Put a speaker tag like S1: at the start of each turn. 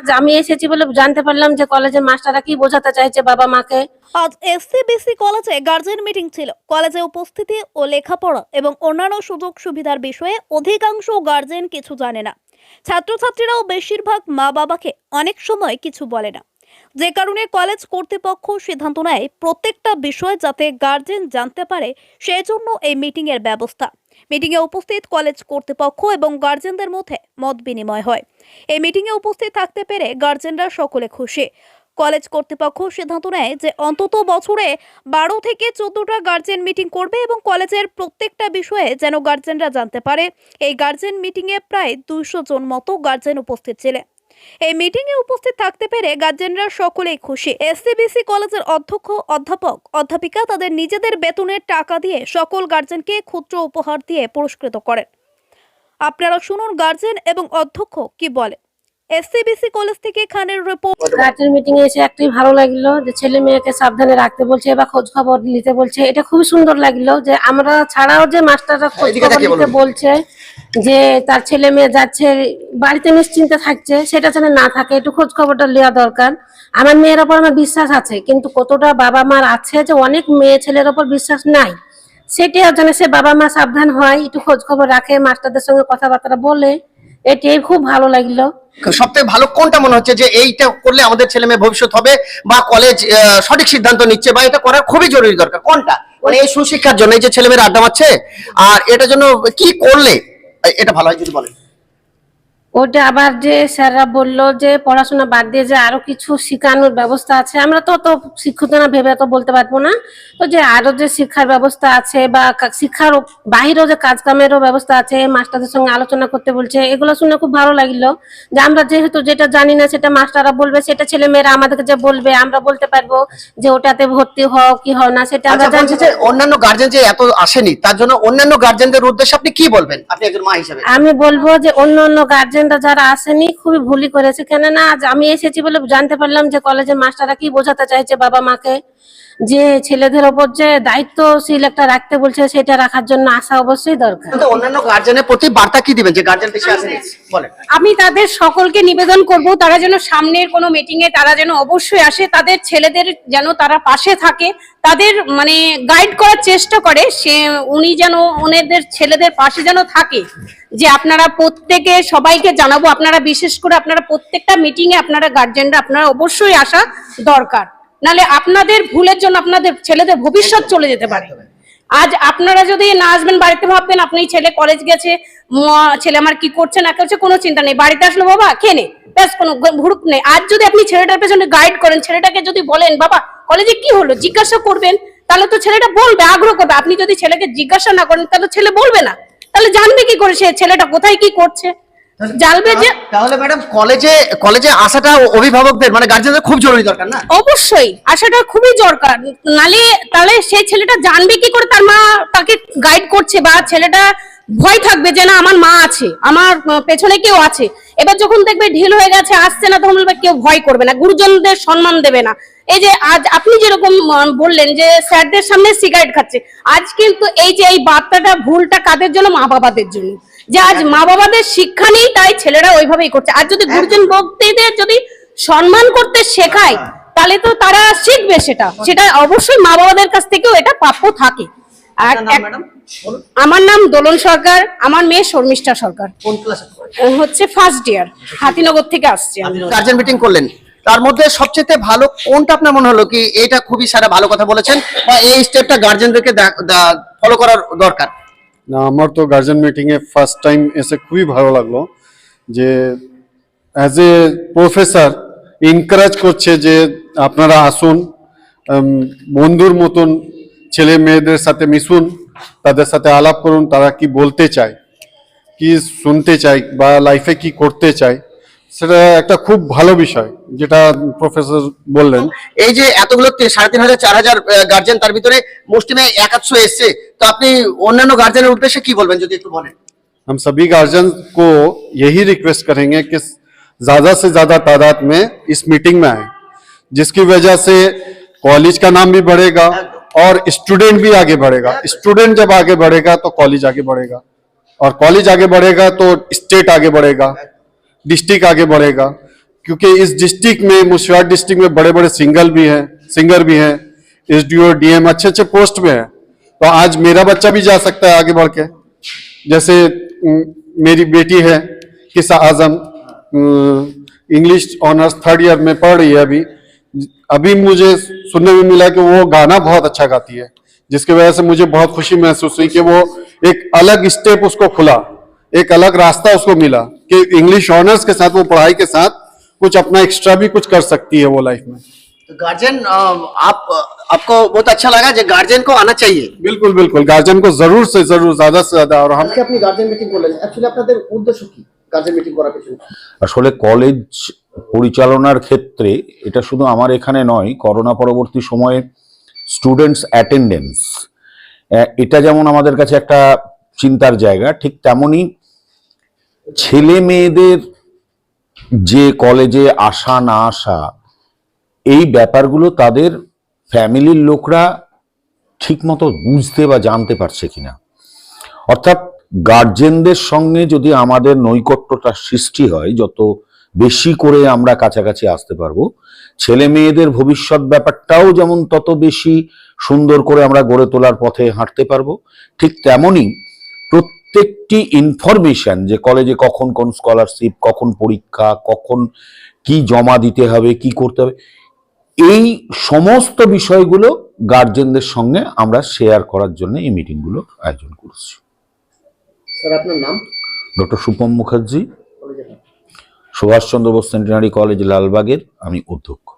S1: আজ আমি এসেছি বলে জানতে পারলাম যে কলেজের মাস্টাররা কি বোঝাতে চাইছে বাবা মাকে।
S2: আজ এসসিবিসি কলেজে গার্জেন মিটিং ছিল। কলেজে উপস্থিতি ও লেখাপড়া এবং অন্যান্য সুযোগ সুবিধার বিষয়ে অধিকাংশ গার্জেন কিছু জানে না। ছাত্রছাত্রীরাও বেশিরভাগ মা বাবাকে অনেক সময় কিছু বলে না। যে কারণে কলেজ কর্তৃপক্ষ সিদ্ধান্ত নেয় প্রত্যেকটা বিষয় যাতে গার্জেন জানতে পারে সেই জন্য এই মিটিংয়ের ব্যবস্থা। মিটিংয়ে উপস্থিত কলেজ কর্তৃপক্ষ এবং গার্জেনদের মধ্যে মত বিনিময় হয়। এই মিটিংয়ে উপস্থিত থাকতে পেরে গার্জেনরা সকলে খুশি। কলেজ কর্তৃপক্ষ সিদ্ধান্ত নেয় যে অন্তত বছরে বারো থেকে চোদ্দটা গার্জেন মিটিং করবে এবং কলেজের প্রত্যেকটা বিষয়ে যেন গার্জেনরা জানতে পারে। এই গার্জেন মিটিংয়ে প্রায় দুইশো জন মতো গার্জেন উপস্থিত ছিলেন। এই মিটিং এ উপস্থিত থাকতে পেরে গার্জেনরা সকলেই খুশি। এসসিবিসি কলেজের অধ্যক্ষ, অধ্যাপক, অধ্যাপিকা তাদের নিজেদের বেতনের টাকা দিয়ে সকল গার্জেনকে ক্ষুদ্র উপহার দিয়ে পুরস্কৃত করেন। আপনারা শুনুন গার্জেন এবং অধ্যক্ষ কি বলে। এসসিবিসি কলেজ থেকে খানের রিপোর্ট
S1: গার্জেন মিটিং এ এসে একটাই ভালো লাগল যে ছেলে মেয়েকে সাবধানে রাখতে বলছে বা খোঁজ খবর নিতে বলছে। এটা খুবই সুন্দর লাগল যে আমরা ছাড়াও যে মাস্টাররা খোঁজ খবর নিতে বলছে যে তার ছেলে মেয়ে যাচ্ছে বাড়িতে নিশ্চিন্তে থাকছে সেটা যেন না থাকে একটু খোঁজ খবরটা নেওয়া দরকার। আমার মেয়ের ওপর আমার বিশ্বাস আছে কিন্তু কতটা বাবা মার আছে যে অনেক মেয়ে ছেলের ওপর বিশ্বাস নাই। সেটাও যেন সে বাবা মা সাবধান হয় একটু খোঁজ খবর রাখে মাস্টারদের সঙ্গে কথাবার্তা বলে এটাই খুব ভালো লাগল।
S3: সব থেকে ভালো কোনটা মনে হচ্ছে যে এইটা করলে আমাদের ছেলে মেয়ে ভবিষ্যৎ হবে বা কলেজ সঠিক সিদ্ধান্ত নিচ্ছে বা এটা করা খুবই জরুরি দরকার? কোনটা? মানে এই সুশিক্ষার জন্য এই যে ছেলে মেয়েরা আড্ডা মারছে, আর এটার জন্য কি করলে? এটা ভালো হয় যদি বলেন।
S1: ওটা আবার যে স্যাররা বলল যে পড়াশোনা বাদ দিয়ে যে আরও কিছু শেখানোর ব্যবস্থা আছে আমরা তো তো শিক্ষিত না ভেবে তো বলতে পারব না। তো যে আরও যে শিক্ষার ব্যবস্থা আছে বা শিক্ষার বাহিরেও যে কাজ কামেরও ব্যবস্থা আছে মাস্টারদের সঙ্গে আলোচনা করতে বলছে এগুলো শুনে খুব ভালো লাগল। যে আমরা যেহেতু যেটা জানি না সেটা মাস্টাররা বলবে সেটা ছেলে মেয়েরা আমাদেরকে যে বলবে আমরা বলতে পারব যে ওটাতে ভর্তি হও কি হও না সেটা আমরা
S3: আচ্ছা বলছি যে অন্যান্য গার্জেন যে এত আসেনি তার জন্য অন্যান্য গার্জেনদের উদ্দেশ্যে আপনি কি বলবেন? আপনি একজন মা হিসেবে।
S1: আমি বলব যে অন্য অন্য গার্জেনরা যারা আসেনি, খুবই ভুলই করেছে। কেননা আজ আমি এসেছি বলে জানতে পারলাম যে কলেজের মাস্টাররা কি বোঝাতে চাইছে বাবা মাকে যে ছেলেদের ওপর যে দায়িত্বশীল একটা রাখতে বলছে সেটা রাখার জন্য আসা অবশ্যই দরকার।
S3: অন্যান্য গার্জেনের প্রতি বার্তা কি দিবেন যে গার্জেন বেশি আসেনি? বলেন।
S4: আমি তাদের সকলকে নিবেদন করব তারা যেন সামনের কোনো মিটিং এ তারা যেন অবশ্যই আসে তাদের ছেলেদের যেন তারা পাশে থাকে তাদের মানে গাইড করার চেষ্টা করে সে উনি যেন ওনাদের ছেলেদের পাশে যেন থাকে যে আপনারা প্রত্যেকে সবাইকে জানাব আপনারা বিশেষ করে আপনারা প্রত্যেকটা মিটিং এ আপনারা গার্জেনরা আপনারা অবশ্যই আসা দরকার। নালে আপনাদের ভুলের জন্য আপনাদের ছেলেদের ভবিষ্যৎ চলে যেতে পারে। আজ আপনারা যদি না আসবেন, বাড়িতে ভাববেন আপনি ছেলে কলেজ গেছে ছেলে আমার কি করছে না করছে, কোনো চিন্তা নেই। বাড়িতে আসলো বাবা, খেয়ে নে। ব্যাস, কোনো ভুরুক নেই। আজ যদি আপনি ছেলেটার পেছনে গাইড করেন, ছেলেটাকে যদি বলেন, বাবা কলেজে কি হলো? জিজ্ঞাসা করবেন, তাহলে তো ছেলেটা বলবে, আগ্রহ করবে। আপনি যদি ছেলেকে জিজ্ঞাসা না করেন, তাহলে ছেলে বলবে না। তাহলে জানবে কি করে সে ছেলেটা কোথায় কি করছে? জানবে যে
S3: তাহলে ম্যাডাম কলেজে কলেজে আসাটা অভিভাবকদের মানে গার্জেনদের খুব জরুরি দরকার না?
S4: অবশ্যই আসাটা খুবই দরকার। নালে তাহলে সেই ছেলেটা জানবে কি করে? তার মা তাকে গাইড করছে বা ছেলেটা ভয় থাকবে যে না আমার মা আছে আমার পেছনে কেউ আছে। এবার যখন দেখবে ঢিল হয়ে গেছে আসছে না তখন বলবে কেউ ভয় করবে না গুরুজনদের সম্মান দেবে না। এই যে আজ আপনি যেরকম বললেন যে স্যারদের সামনে সিগারেট খাচ্ছে আজ কিন্তু এই যে এই বার্তাটা ভুলটা কাদের জন্য? মা বাবাদের জন্য। যে আজ মা বাবাদের শিক্ষা নেই তাই ছেলেরা ওইভাবেই করছে। আর যদি গুরুজন ব্যক্তিদের যদি সম্মান করতে শেখায় তাহলে তো তারা শিখবে সেটা। সেটা অবশ্যই মা বাবাদের কাছ থেকেও এটা প্রাপ্য থাকে। আর আমার নাম দোলন সরকার আমার মেয়ে শর্মিষ্ঠা সরকার।
S3: কোন ক্লাসে
S4: হচ্ছে ফার্স্ট ইয়ার হাতিনগর থেকে আসছে।
S3: গার্জেন মিটিং করলেন। তার মধ্যে সবচেয়ে ভালো কোনটা আপনার মনে হলো কি এটা খুবই সারা ভালো কথা বলেছেন বা এই স্টেপটা গার্জেনদেরকে ফলো করার দরকার?
S5: না আমার তো গার্জেন মিটিংয়ে ফার্স্ট টাইম এসে খুবই ভালো লাগল যে অ্যাজ এ প্রফেসর এনকারেজ করছে যে আপনারা আসুন বন্ধুর মতন ছেলে মেয়েদের সাথে মিশুন। তাদের সাথে আলাপ করুন তারা কি বলতে চায় কি শুনতে চায় বা লাইফে কি করতে চায় সেটা একটা খুব ভালো বিষয় যেটা প্রফেসর বললেন
S3: এই যে এতগুলো তি- সাড়ে তিন হাজার চার হাজার গার্জেন তার ভিতরে মুসলিমে একাদশো এসছে তো আপনি অন্যান্য গার্জেনের উদ্দেশ্যে কি বলবেন যদি একটু বলেন
S5: हम सभी गार्जियन को यही रिक्वेस्ट करेंगे कि ज्यादा से ज्यादा तादाद में इस मीटिंग में आए जिसकी वजह से कॉलेज का नाम भी बढ़ेगा और स्टूडेंट भी आगे बढ़ेगा। स्टूडेंट जब आगे बढ़ेगा तो कॉलेज आगे बढ़ेगा। और कॉलेज आगे बढ़ेगा तो स्टेट आगे बढ़ेगा। डिस्ट्रिक्ट आगे बढ़ेगा। क्योंकि इस डिस्ट्रिक्ट में मुर्शिदाबाद डिस्ट्रिक्ट में बड़े बड़े सिंगर भी हैं सिंगर भी हैं। एस डी ओ डीएम अच्छे अच्छे पोस्ट में है। तो आज मेरा बच्चा भी जा सकता है आगे बढ़ के। जैसे मेरी बेटी है किसा आज़म इंग्लिश ऑनर्स थर्ड ईयर में पढ़ रही है अभी। अभी मुझे सुनने में मिला कि वो गाना बहुत अच्छा गाती है जिसकी वजह से मुझे बहुत खुशी महसूस हुई कि वो एक अलग स्टेप उसको खुला एक अलग रास्ता उसको मिला कि इंग्लिश ऑनर्स के साथ वो पढ़ाई के साथ कुछ अपना एक्स्ट्रा भी कुछ कर सकती है वो लाइफ में
S3: तो गार्जियन आप आपको बहुत अच्छा लगा जो गार्जियन को आना चाहिए
S5: बिल्कुल बिल्कुल गार्जियन को जरूर से जरूर ज्यादा से ज्यादा और हम
S3: আজকে আপনি গার্জিয়ান মিটিং করলেন অ্যাকচুয়ালি আপনাদের উদ্দেশ্য কি গার্জিয়ান মিটিং করার পেছনে
S6: আসলে কলেজ পরিচালনার ক্ষেত্রে এটা শুধু আমার এখানে নয়, করোনা পরবর্তী সময়ে স্টুডেন্টস অ্যাটেন্ডেন্স এটা যেমন আমাদের কাছে একটা চিন্তার জায়গা, ঠিক তেমনই ছেলে মেয়েদের যে কলেজে আসা না আসা, এই ব্যাপারগুলো তাদের ফ্যামিলির লোকরা ঠিকমতো বুঝতে বা জানতে পারছে কিনা। অর্থাৎ গার্জেনদের সঙ্গে যদি আমাদের নৈকট্যটা সৃষ্টি হয়, যত বেশি করে আমরা কাছাকাছি আসতে পারব। ছেলে মেয়েদের ভবিষ্যৎ ব্যাপারটাও যেমন তত বেশি সুন্দর করে আমরা গড়ে তোলার পথে হাঁটতে পারব। ঠিক তেমনই প্রত্যেকটি ইনফরমেশন যে কলেজে কখন কোন স্কলারশিপ কখন পরীক্ষা কখন কি জমা দিতে হবে কি করতে হবে এই সমস্ত বিষয়গুলো গার্জেনদের সঙ্গে আমরা শেয়ার করার জন্য এই মিটিংগুলো আয়োজন করছি।
S3: স্যার আপনার নাম?
S6: Doctor Supam Mukherjee. Subhashchandra Bose centenary college লালবাগের আমি অধ্যক্ষ।